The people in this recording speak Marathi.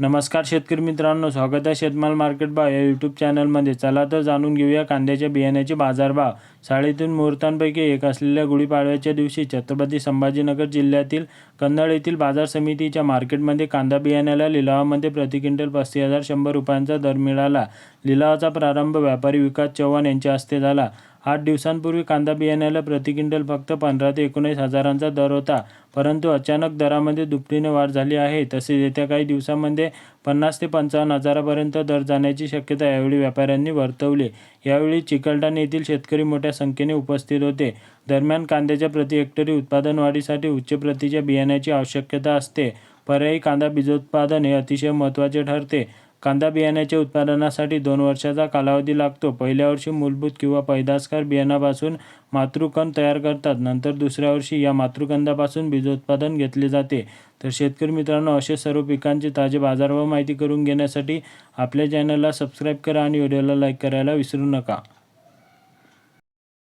नमस्कार शेतकरी मित्रांनो स्वागत आहे शेतमाल मार्केट भाव या यूट्यूब चॅनलमध्ये चला तर जाणून घेऊया कांद्याच्या बियाण्याचे बाजारभाव साडेतीन मुहूर्तांपैकी एक असलेल्या गुढीपाडव्याच्या दिवशी छत्रपती संभाजीनगर जिल्ह्यातील कन्नड येथील बाजार समितीच्या मार्केटमध्ये कांदा बियाण्याला लिलावामध्ये प्रति क्विंटल पस्तीस हजार शंभर रुपयांचा दर मिळाला. लिलावाचा प्रारंभ व्यापारी विकास चव्हाण यांच्या हस्ते झाला. आठ दिवसांपूर्वी कांदा बियाण्याला प्रति क्विंटल फक्त पंधरा ते एकोणीस हजारांचा दर होता. परंतु अचानक दरामध्ये दुपटीने वाढ झाली आहे. तसेच येत्या काही दिवसांमध्ये पन्नास ते पंचावन्न हजारापर्यंत दर जाण्याची शक्यता यावेळी व्यापाऱ्यांनी वर्तवली. यावेळी चिकलठाण येथील शेतकरी मोठ्या संख्येने उपस्थित होते. दरम्यान कांद्याच्या प्रति हेक्टरी उत्पादन वाढीसाठी उच्च प्रतीच्या बियाण्याची आवश्यकता असते. पर्यायी कांदा बीजोत्पादन हे अतिशय महत्त्वाचे ठरते. कांदा बियाण्याच्या उत्पादनासाठी दोन वर्षाचा कालावधी लागतो. पहिल्या वर्षी मूलभूत किंवा पैदासकार बियाणापासून मातृकंद तयार करतात. नंतर दुसऱ्या वर्षी या मातृकंदापासून बीजोत्पादन घेतले जाते. तर शेतकरी मित्रांनो असे सर्व पिकांचे ताजे बाजारभाव माहिती करून घेण्यासाठी आपल्या चॅनलला सबस्क्राईब करा आणि व्हिडिओला लाईक करायला विसरू नका.